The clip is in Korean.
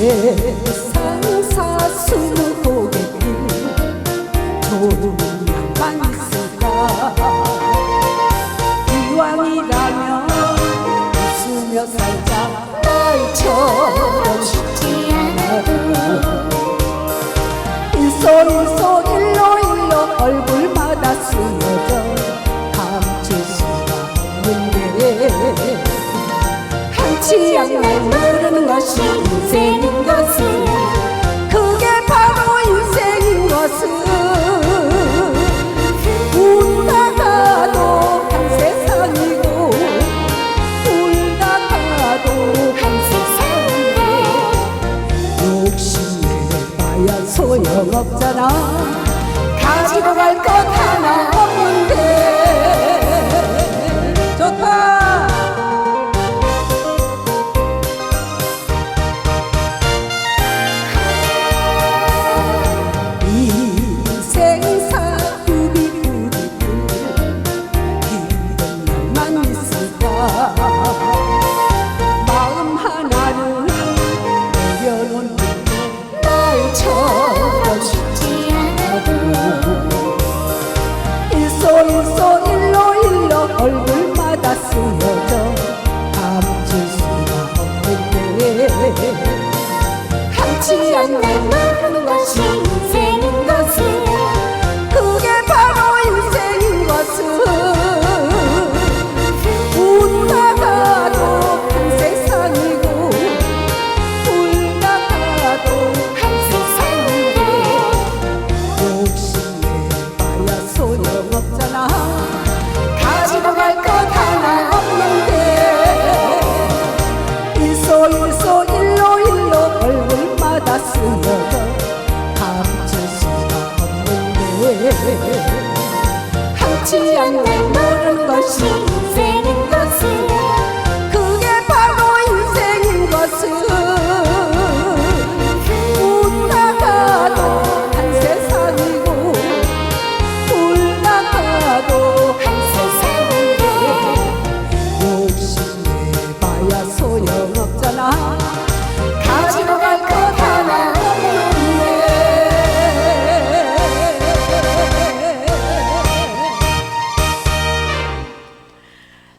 세상 사슴 고객들 좋은 있을까 이왕이라면 웃으며 살자. 말처 한치 양날 모르는 것이 인생인 것은 그게 바로 인생인 것은 울다가도 한 세상이고 울다가도 한 세상이고 욕심내봐야 소용없잖아. 가지고 갈 것 하나 한치 않는 것이? 감출 수가 는 한치 양대 모른 것이